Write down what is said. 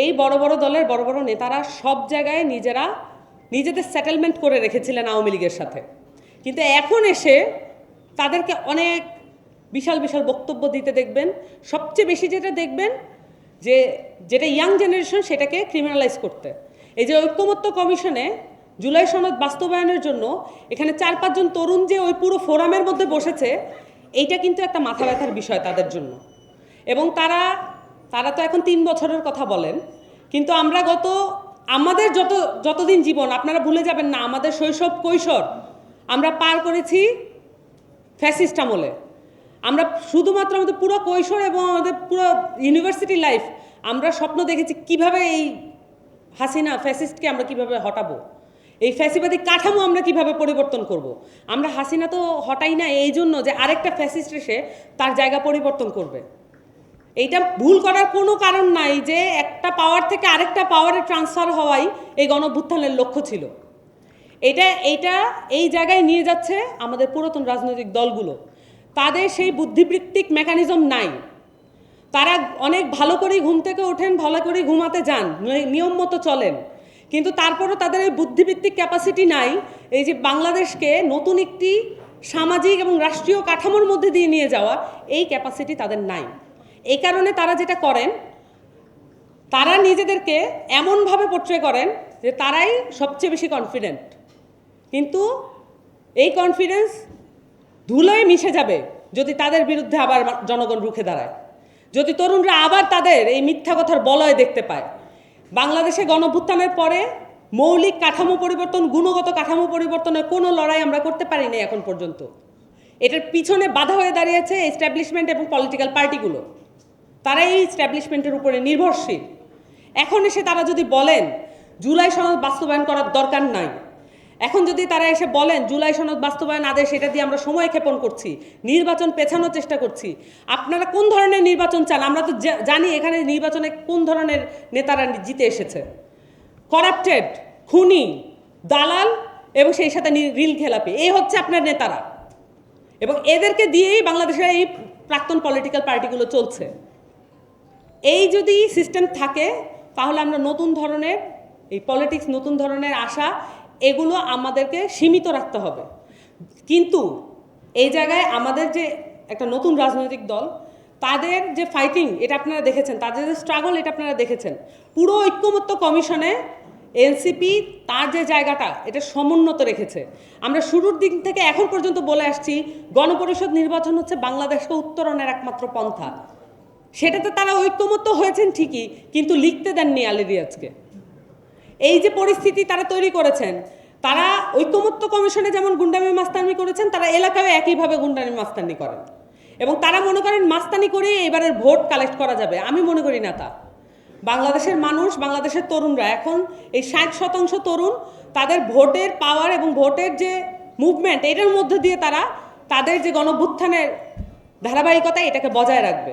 এই বড় বড় দলের বড় বড় নেতারা সব জায়গায় নিজেরা নিজেদের সেটেলমেন্ট করে রেখেছিলেন আওয়ামী লীগের সাথে। কিন্তু এখন এসে তাদেরকে অনেক বিশাল বিশাল বক্তব্য দিতে দেখবেন। সবচেয়ে বেশি যেটা দেখবেন যে, যেটা ইয়াং জেনারেশন সেটাকে ক্রিমিনালাইজ করতে। এই যে ঐক্যমত্য কমিশনে জুলাই সনদ বাস্তবায়নের জন্য এখানে চার পাঁচজন তরুণ যে ওই পুরো ফোরামের মধ্যে বসেছে, এইটা কিন্তু একটা মাথা ব্যথার বিষয় তাদের জন্য। এবং তারা তারা তো এখন তিন বছরের কথা বলেন। কিন্তু আমরা গত, আমাদের যত, যতদিন জীবন, আপনারা ভুলে যাবেন না, আমাদের শৈশব কৈশোর, আমরা পার করেছি ফ্যাসিস্ট আমলে আমরা শুধুমাত্র আমাদের পুরো কৈশোর এবং আমাদের পুরো ইউনিভার্সিটি লাইফ, আমরা স্বপ্ন দেখেছি কীভাবে এই হাসিনা ফ্যাসিস্টকে আমরা কীভাবে হটাবো। এই ফ্যাসিবাদী কাঠামো আমরা কীভাবে পরিবর্তন করব। আমরা হাসিনা তো হটাই না এই জন্য যে আরেকটা ফ্যাসিস্ট এসে তার জায়গা পরিবর্তন করবে। এইটা ভুল করার কোনো কারণ নাই যে একটা পাওয়ার থেকে আরেকটা পাওয়ারে ট্রান্সফার হওয়াই এই গণভ্যুত্থানের লক্ষ্য ছিল। এটা, এইটা এই জায়গায় নিয়ে যাচ্ছে আমাদের পুরাতন রাজনৈতিক দলগুলো। তাদের সেই বুদ্ধিবৃত্তিক মেকানিজম নাই। তারা অনেক ভালো করেই ঘুম থেকে ওঠেন, ভালো করে ঘুমাতে যান নিয়ম মতো চলেন। কিন্তু তারপরও তাদের এই বুদ্ধিবৃত্তিক ক্যাপাসিটি নাই, এই যে বাংলাদেশকে নতুন একটি সামাজিক এবং রাষ্ট্রীয় কাঠামোর মধ্যে দিয়ে নিয়ে যাওয়া, এই ক্যাপাসিটি তাদের নাই। এই কারণে তারা যেটা করেন, তারা নিজেদেরকে এমনভাবে পোট্রে করেন যে তারাই সবচেয়ে বেশি কনফিডেন্ট কিন্তু এই কনফিডেন্স ধুলোয় মিশে যাবে যদি তাদের বিরুদ্ধে আবার জনগণ রুখে দাঁড়ায়। যদি তরুণরা আবার তাদের এই মিথ্যা কথার বলয় দেখতে পায়। বাংলাদেশে গণভুত্থানের পরে মৌলিক কাঠামো পরিবর্তন, গুণগত কাঠামো পরিবর্তনের কোনো লড়াই আমরা করতে পারিনি এখন পর্যন্ত। এটার পিছনে বাধা হয়ে দাঁড়িয়েছে এস্টাবলিশমেন্ট এবং পলিটিক্যাল পার্টিগুলো তারা এই স্ট্যাবলিশমেন্টের উপরে নির্ভরশীল। এখন এসে তারা যদি বলেন, জুলাই সনদ বাস্তবায়ন করার দরকার নাই। এখন যদি তারা এসে বলেন, জুলাই সনদ বাস্তবায়ন আদেশ, এটা দিয়ে আমরা সময় ক্ষেপণ করছি, নির্বাচন পেছানোর চেষ্টা করছি, আপনারা কোন ধরনের নির্বাচন চান? আমরা তো জানি এখানে নির্বাচনে কোন ধরনের নেতারা জিতে এসেছে। করাপ্টেড খুনি, দালাল এবং সেই সাথে রিল খেলাপি এই হচ্ছে আপনার নেতারা। এবং এদেরকে দিয়েই বাংলাদেশের এই প্রাক্তন পলিটিক্যাল পার্টিগুলো চলছে। এই যদি সিস্টেম থাকে, তাহলে আমরা নতুন ধরনের, এই পলিটিক্স নতুন ধরনের আশা, এগুলো আমাদেরকে সীমিত রাখতে হবে। কিন্তু এই জায়গায় আমাদের যে একটা নতুন রাজনৈতিক দল, তাদের যে ফাইটিং এটা আপনারা দেখেছেন, তাদের যে স্ট্রাগল এটা আপনারা দেখেছেন। পুরো ঐক্যমত্য কমিশনে এনসিপি তার যে জায়গাটা, এটা সমুন্নত রেখেছে। আমরা শুরুর দিক থেকে এখন পর্যন্ত বলে আসছি, গণপরিষদ নির্বাচন হচ্ছে বাংলাদেশকে উত্তরণের একমাত্র পন্থা। সেটাতে তারা ঐক্যমত্য হয়েছেন ঠিকই, কিন্তু লিখতে দেননি আলিরিয়াজকে এই যে পরিস্থিতি তারা তৈরি করেছেন, তারা ঐক্যমত্য কমিশনে যেমন গুন্ডামি মাস্তানি করেছেন, তারা এলাকায় একইভাবে গুন্ডামি মাস্তানি করেন। এবং তারা মনে করেন মাস্তানি করে এবারের ভোট কালেক্ট করা যাবে, আমি মনে করি না তা। বাংলাদেশের মানুষ, বাংলাদেশের তরুণরা, এখন এই ষাট শতাংশ তরুণ, তাদের ভোটের পাওয়ার এবং ভোটের যে মুভমেন্ট এটার মধ্যে দিয়ে তারা তাদের যে গণভ্যুত্থানের ধারাবাহিকতা, এটাকে বজায় রাখবে।